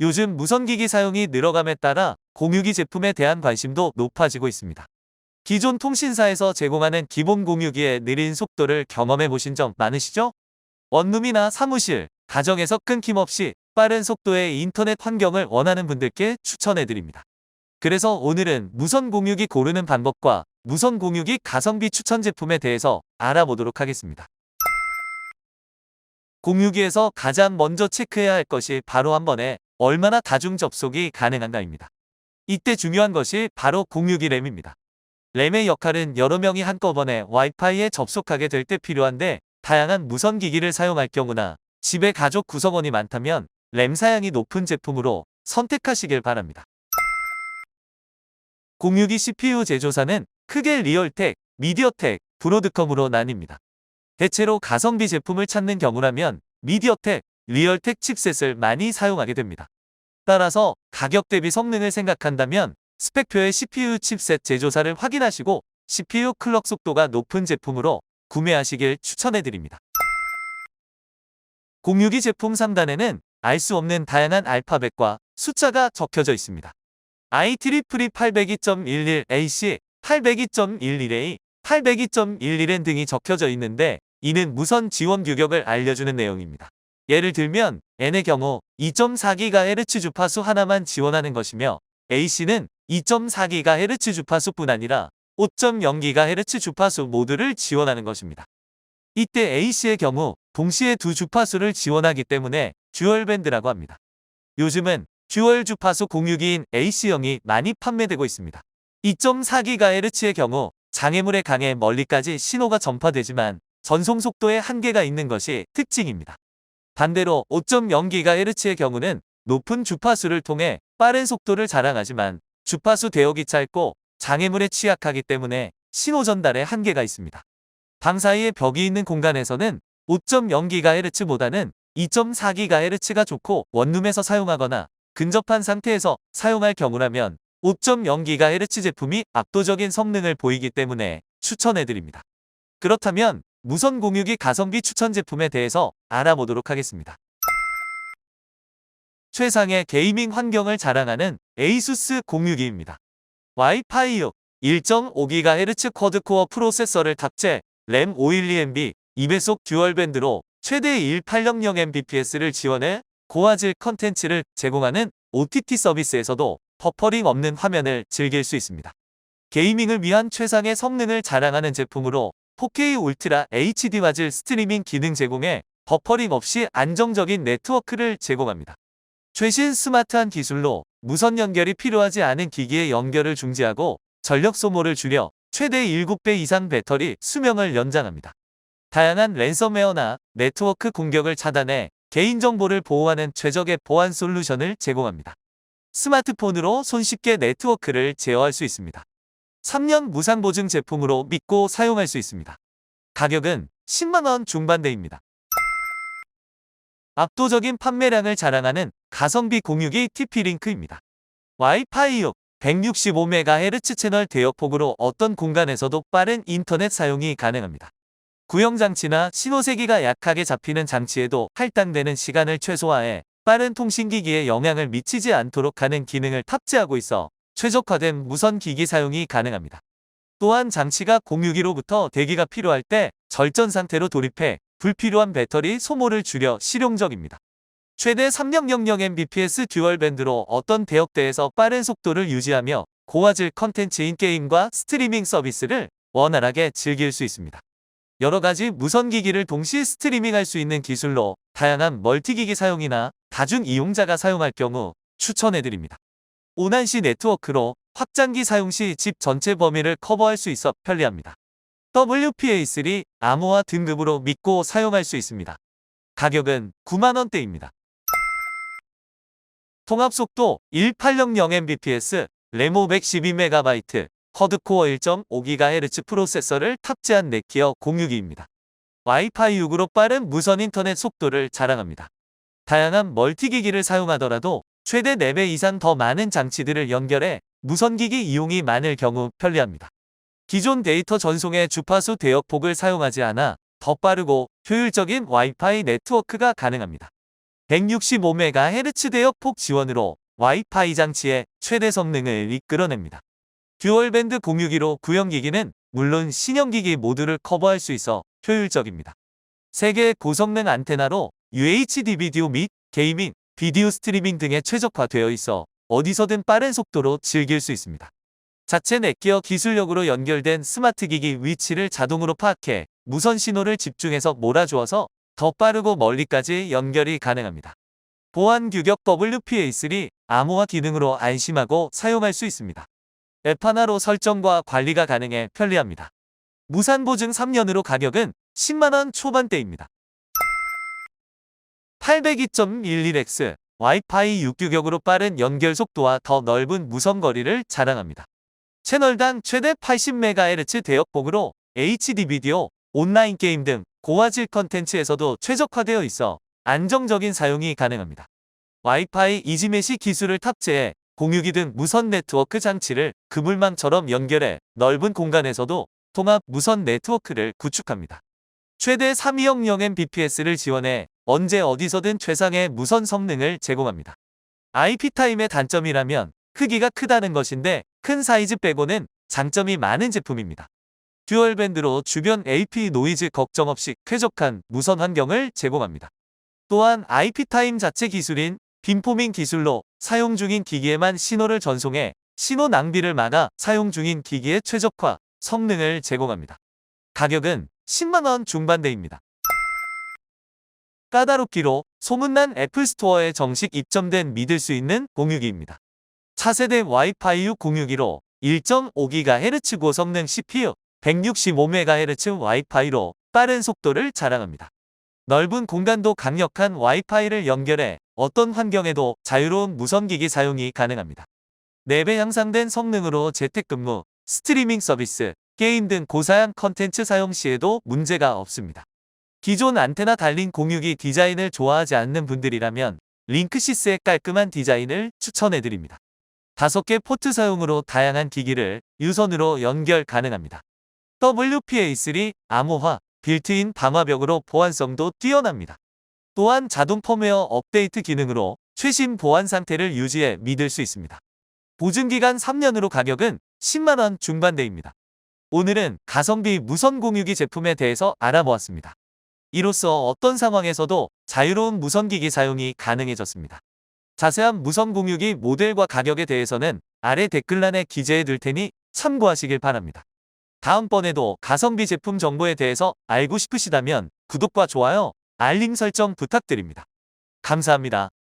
요즘 무선기기 사용이 늘어감에 따라 공유기 제품에 대한 관심도 높아지고 있습니다. 기존 통신사에서 제공하는 기본 공유기의 느린 속도를 경험해 보신 적 많으시죠? 원룸이나 사무실, 가정에서 끊김없이 빠른 속도의 인터넷 환경을 원하는 분들께 추천해 드립니다. 그래서 오늘은 무선 공유기 고르는 방법과 무선 공유기 가성비 추천 제품에 대해서 알아보도록 하겠습니다. 공유기에서 가장 먼저 체크해야 할 것이 바로 한 번에 얼마나 다중 접속이 가능한가입니다. 이때 중요한 것이 바로 공유기 램입니다. 램의 역할은 여러 명이 한꺼번에 와이파이에 접속하게 될 때 필요한데 다양한 무선 기기를 사용할 경우나 집에 가족 구성원이 많다면 램 사양이 높은 제품으로 선택하시길 바랍니다. 공유기 CPU 제조사는 크게 리얼텍, 미디어텍, 브로드컴으로 나뉩니다. 대체로 가성비 제품을 찾는 경우라면 미디어텍, 리얼텍 칩셋을 많이 사용하게 됩니다. 따라서 가격 대비 성능을 생각한다면 스펙표의 CPU 칩셋 제조사를 확인하시고 CPU 클럭 속도가 높은 제품으로 구매하시길 추천해드립니다. 공유기 제품 상단에는 알 수 없는 다양한 알파벳과 숫자가 적혀져 있습니다. IEEE 802.11AC, 802.11A, 802.11N 등이 적혀져 있는데 이는 무선 지원 규격을 알려주는 내용입니다. 예를 들면 N의 경우 2.4GHz 주파수 하나만 지원하는 것이며 AC는 2.4GHz 주파수뿐 아니라 5.0GHz 주파수 모두를 지원하는 것입니다. 이때 AC의 경우 동시에 두 주파수를 지원하기 때문에 듀얼밴드라고 합니다. 요즘은 듀얼 주파수 공유기인 AC형이 많이 판매되고 있습니다. 2.4GHz의 경우 장애물에 강해 멀리까지 신호가 전파되지만 전송 속도에 한계가 있는 것이 특징입니다. 반대로 5.0GHz의 경우는 높은 주파수를 통해 빠른 속도를 자랑하지만 주파수 대역이 짧고 장애물에 취약하기 때문에 신호 전달에 한계가 있습니다. 방 사이에 벽이 있는 공간에서는 5.0GHz보다는 2.4GHz가 좋고 원룸에서 사용하거나 근접한 상태에서 사용할 경우라면 5.0GHz 제품이 압도적인 성능을 보이기 때문에 추천해드립니다. 그렇다면 무선 공유기 가성비 추천 제품에 대해서 알아보도록 하겠습니다. 최상의 게이밍 환경을 자랑하는 에이수스 공유기입니다. 와이파이 6, 1.5GHz 쿼드코어 프로세서를 탑재, 램 512MB, 2배속 듀얼밴드로 최대 1800mbps를 지원해 고화질 컨텐츠를 제공하는 OTT 서비스에서도 버퍼링 없는 화면을 즐길 수 있습니다. 게이밍을 위한 최상의 성능을 자랑하는 제품으로 4K 울트라 HD 화질 스트리밍 기능 제공에 버퍼링 없이 안정적인 네트워크를 제공합니다. 최신 스마트한 기술로 무선 연결이 필요하지 않은 기기의 연결을 중지하고 전력 소모를 줄여 최대 7배 이상 배터리 수명을 연장합니다. 다양한 랜섬웨어나 네트워크 공격을 차단해 개인정보를 보호하는 최적의 보안 솔루션을 제공합니다. 스마트폰으로 손쉽게 네트워크를 제어할 수 있습니다. 3년 무상 보증 제품으로 믿고 사용할 수 있습니다. 가격은 10만원 중반대입니다. 압도적인 판매량을 자랑하는 가성비 공유기 TP-링크입니다. 와이파이 6, 165MHz 채널 대역폭으로 어떤 공간에서도 빠른 인터넷 사용이 가능합니다. 구형장치나 신호세기가 약하게 잡히는 장치에도 할당되는 시간을 최소화해 빠른 통신기기에 영향을 미치지 않도록 하는 기능을 탑재하고 있어 최적화된 무선 기기 사용이 가능합니다. 또한 장치가 공유기로부터 대기가 필요할 때 절전 상태로 돌입해 불필요한 배터리 소모를 줄여 실용적입니다. 최대 3000mbps 듀얼 밴드로 어떤 대역대에서 빠른 속도를 유지하며 고화질 컨텐츠인 게임과 스트리밍 서비스를 원활하게 즐길 수 있습니다. 여러 가지 무선 기기를 동시 스트리밍할 수 있는 기술로 다양한 멀티기기 사용이나 다중 이용자가 사용할 경우 추천해드립니다. 오난시 네트워크로 확장기 사용 시 집 전체 범위를 커버할 수 있어 편리합니다. WPA3 암호화 등급으로 믿고 사용할 수 있습니다. 가격은 9만원대입니다. 통합속도 1800mbps, 램 512MB, 쿼드코어 1.5GHz 프로세서를 탑재한 넷기어 공유기입니다. 와이파이 6으로 빠른 무선 인터넷 속도를 자랑합니다. 다양한 멀티기기를 사용하더라도 최대 4배 이상 더 많은 장치들을 연결해 무선기기 이용이 많을 경우 편리합니다. 기존 데이터 전송의 주파수 대역폭을 사용하지 않아 더 빠르고 효율적인 와이파이 네트워크가 가능합니다. 165MHz 대역폭 지원으로 와이파이 장치의 최대 성능을 이끌어냅니다. 듀얼밴드 공유기로 구형기기는 물론 신형기기 모두를 커버할 수 있어 효율적입니다. 3개의 고성능 안테나로 UHD 비디오 및 게이밍, 비디오 스트리밍 등에 최적화되어 있어 어디서든 빠른 속도로 즐길 수 있습니다. 자체 넷기어 기술력으로 연결된 스마트 기기 위치를 자동으로 파악해 무선 신호를 집중해서 몰아주어서 더 빠르고 멀리까지 연결이 가능합니다. 보안 규격 WPA3 암호화 기능으로 안심하고 사용할 수 있습니다. 앱 하나로 설정과 관리가 가능해 편리합니다. 무산 보증 3년으로 가격은 10만원 초반대입니다. 802.11x 와이파이 6 규격으로 빠른 연결 속도와 더 넓은 무선 거리를 자랑합니다. 채널당 최대 80MHz 대역폭으로 HD 비디오, 온라인 게임 등 고화질 컨텐츠에서도 최적화되어 있어 안정적인 사용이 가능합니다. 와이파이 이지메시 기술을 탑재해 공유기 등 무선 네트워크 장치를 그물망처럼 연결해 넓은 공간에서도 통합 무선 네트워크를 구축합니다. 최대 3200mbps를 지원해 언제 어디서든 최상의 무선 성능을 제공합니다. IP타임의 단점이라면 크기가 크다는 것인데 큰 사이즈 빼고는 장점이 많은 제품입니다. 듀얼밴드로 주변 AP 노이즈 걱정 없이 쾌적한 무선 환경을 제공합니다. 또한 IP타임 자체 기술인 빔포밍 기술로 사용 중인 기기에만 신호를 전송해 신호 낭비를 막아 사용 중인 기기의 최적화 성능을 제공합니다. 가격은 10만원 중반대입니다. 까다롭기로 소문난 애플스토어에 정식 입점된 믿을 수 있는 공유기입니다. 차세대 와이파이 6 공유기로 1.5GHz 고성능 CPU, 165MHz 와이파이로 빠른 속도를 자랑합니다. 넓은 공간도 강력한 와이파이를 연결해 어떤 환경에도 자유로운 무선기기 사용이 가능합니다. 4배 향상된 성능으로 재택근무, 스트리밍 서비스, 게임 등 고사양 컨텐츠 사용 시에도 문제가 없습니다. 기존 안테나 달린 공유기 디자인을 좋아하지 않는 분들이라면 링크시스의 깔끔한 디자인을 추천해드립니다. 5개 포트 사용으로 다양한 기기를 유선으로 연결 가능합니다. WPA3 암호화, 빌트인 방화벽으로 보안성도 뛰어납니다. 또한 자동 펌웨어 업데이트 기능으로 최신 보안 상태를 유지해 믿을 수 있습니다. 보증기간 3년으로 가격은 10만원 중반대입니다. 오늘은 가성비 무선 공유기 제품에 대해서 알아보았습니다. 이로써 어떤 상황에서도 자유로운 무선기기 사용이 가능해졌습니다. 자세한 무선 공유기 모델과 가격에 대해서는 아래 댓글란에 기재해 둘 테니 참고하시길 바랍니다. 다음번에도 가성비 제품 정보에 대해서 알고 싶으시다면 구독과 좋아요, 알림 설정 부탁드립니다. 감사합니다.